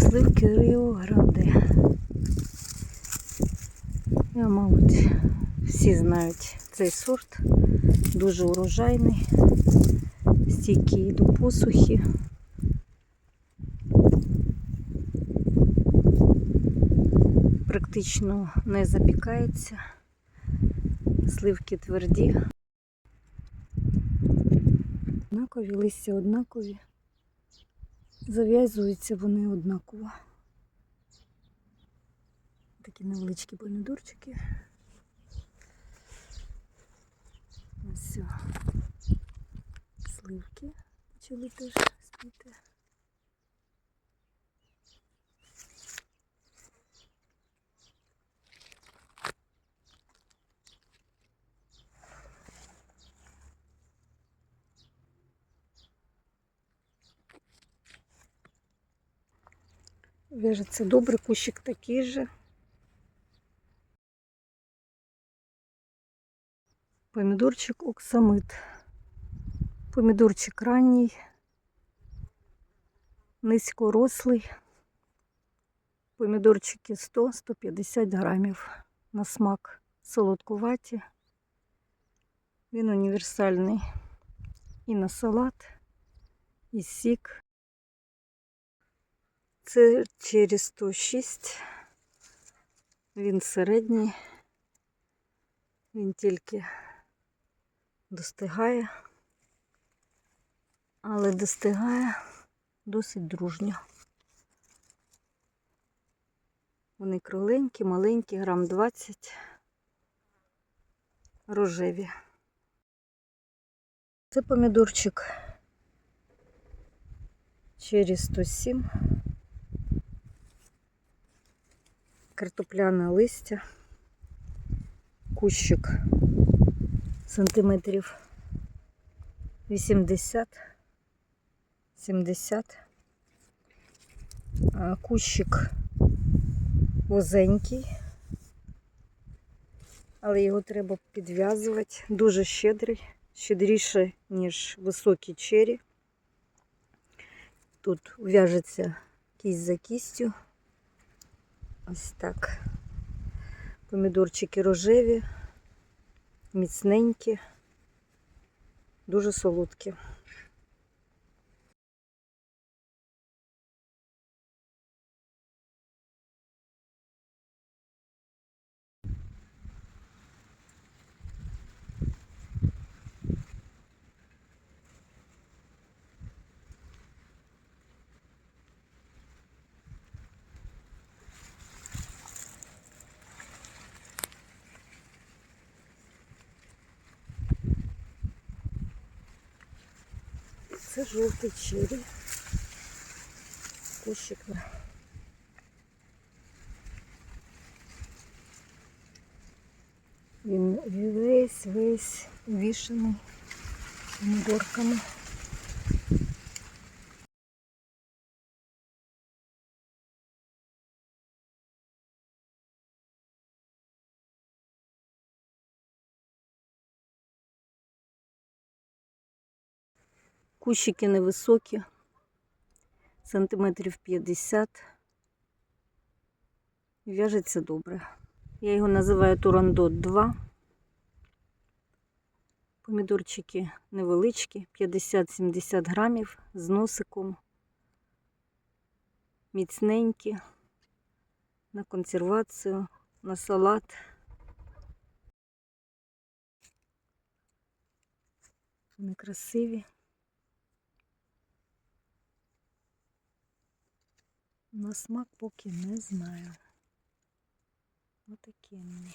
Сливки Ріо Гранде. Я, мабуть, всі знають цей сорт. Дуже урожайний, стійкий до посухи. Практично не запікається. Сливки тверді. Однакові, листя однакові. Зав'язуються вони однаково. Такі невеличкі помідорчики. Ось все. Сливки почали теж спіти. Вяжеться добре, кущик такий же. Помідорчик оксамит. Помідорчик ранній, низькорослий. Помідорчики 100-150 грамів на смак солодкуваті. Він універсальний і на салат, і сік. Це через 106. Він середній. Він тільки достигає, але достигає досить дружньо. Вони кругленькі, маленькі, грам 20, рожеві. Це помідорчик через 107. Картопляне листя, кущик сантиметрів 80, 70, кущик вузенький, але його треба підв'язувати, дуже щедрий, щедріше, ніж високі чері. Тут в'яжеться кість за кістю. Ось так. Помідорчики рожеві, міцненькі, дуже солодкі. Це жовтий чері. Кущик на. Весь весь вішаний помідорками. Кущики невисокі, сантиметрів 50. В'яжеться добре. Я його називаю Турандот 2. Помідорчики невеличкі, 50-70 грамів з носиком. Міцненькі, на консервацію, на салат. Вони красиві. На смак поки не знаю. Отакі вони.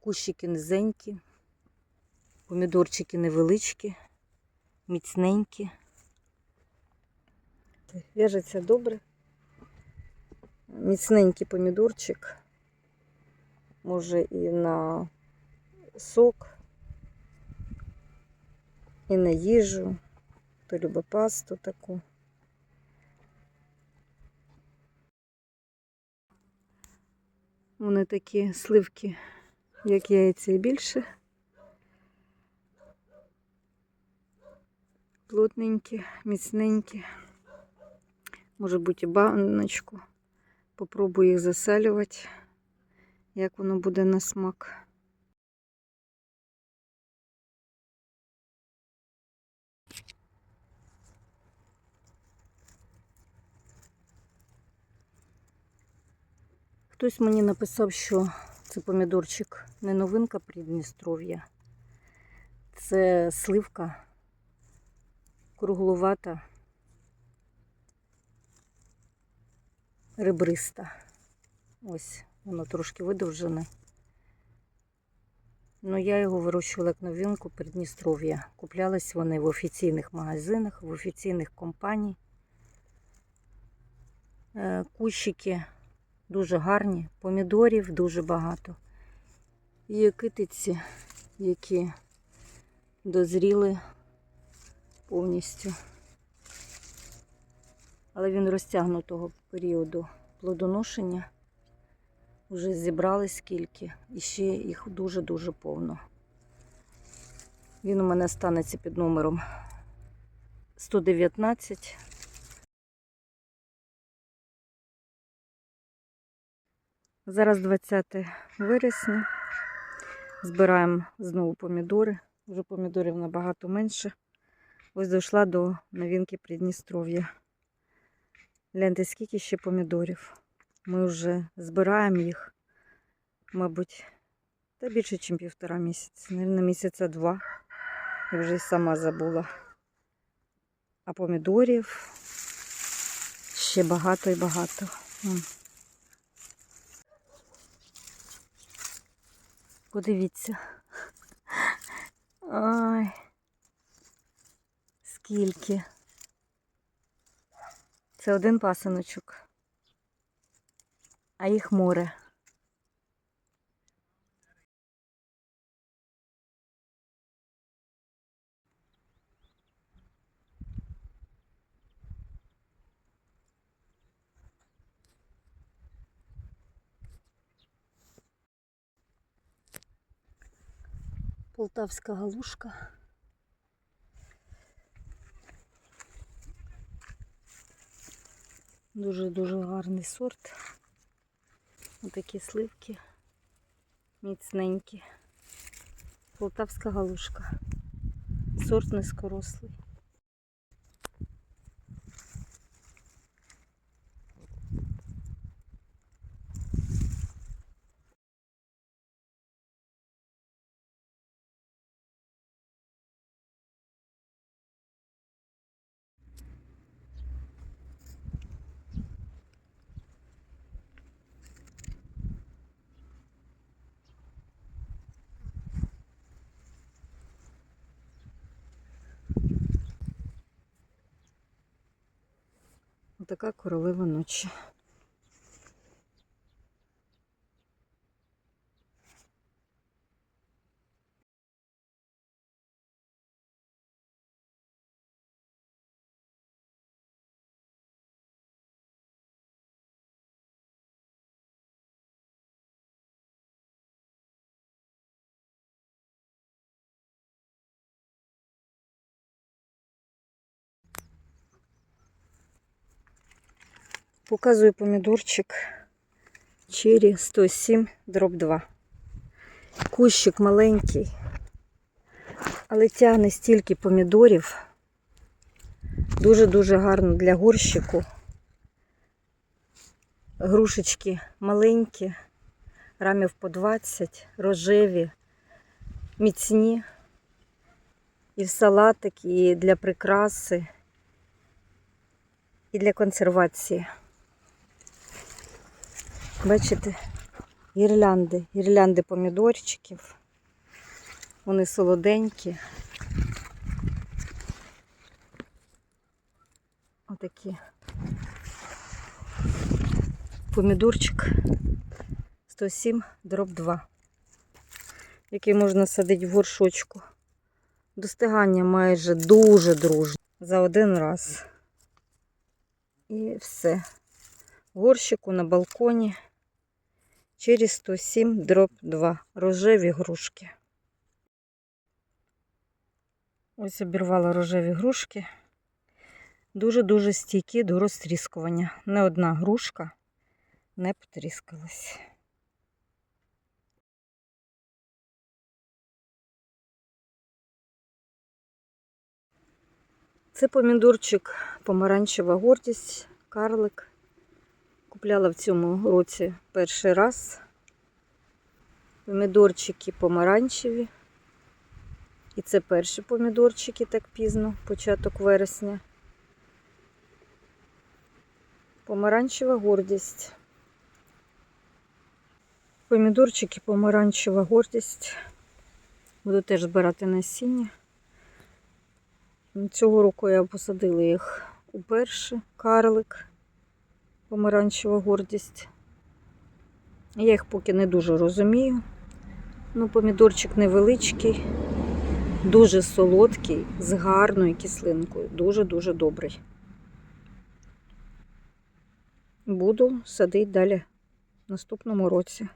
Кущики низенькі, помідорчики невеличкі, міцненькі. В'яжеться добре. Міцненький помідорчик. Може і на сок, і на їжу, хто любить пасту таку. Вони такі сливки, як яйця і більше. Плотненькі, міцненькі. Може бути і баночку. Попробую їх засалювати, як воно буде на смак. Хтось мені написав, що це помідорчик не новинка Придністров'я. Це сливка круглувата, ребриста. Ось, воно трошки видовжене. Ну, я його вирощувала як новинку Придністров'я. Куплялись вони в офіційних магазинах, в офіційних компаній. Е, Кущики дуже гарні, помідорів дуже багато. Є китиці, які дозріли повністю. Але він розтягнутого періоду плодоношення. Вже зібрали скільки, і ще їх дуже-дуже повно. Він у мене станеться під номером 119. Зараз 20 вересня. Збираємо знову помідори. Вже помідорів набагато менше. Ось дійшла до новинки Придністров'я. Гляньте, скільки ще помідорів. Ми вже збираємо їх, мабуть, та більше, ніж півтора місяця. Навірно, місяця два. Я вже й сама забула. А помідорів ще багато і багато. Подивіться. Ой. Скільки. Це один пасиночок. А їх море. Полтавська галушка. Дуже-дуже гарний сорт. Отакі сливки міцненькі. Полтавська галушка. Сорт низькорослий. Отака королева ночі. Показую помідорчик Черрі 107 дроб 2. Кущик маленький, але тягне стільки помідорів. Дуже-дуже гарно для горщику. Грушечки маленькі, рамів по 20, рожеві, міцні. І в салатик, і для прикраси, і для консервації. Бачите, гірлянди, гірлянди помідорчиків. Вони солоденькі. Отакі. Помідорчик 107 дроб 2, який можна садити в горшочку. Достигання майже дуже дружне за один раз. І все. Горщику на балконі Через 107 дроб 2. Рожеві грушки. Ось обірвала рожеві грушки. Дуже-дуже стійкі до розтріскування. Не одна грушка не потріскалась. Це помідорчик помаранчева гордість, карлик. Купляла в цьому році перший раз. Помідорчики помаранчеві. І це перші помідорчики так пізно, початок вересня. Помаранчева гордість. Помідорчики помаранчева гордість. Буду теж збирати насіння. Цього року я посадила їх уперше. Карлик, помаранчева гордість. Я їх поки не дуже розумію. Ну, помідорчик невеличкий, дуже солодкий, з гарною кислинкою. Дуже-дуже добрий. Буду садити далі в наступному році.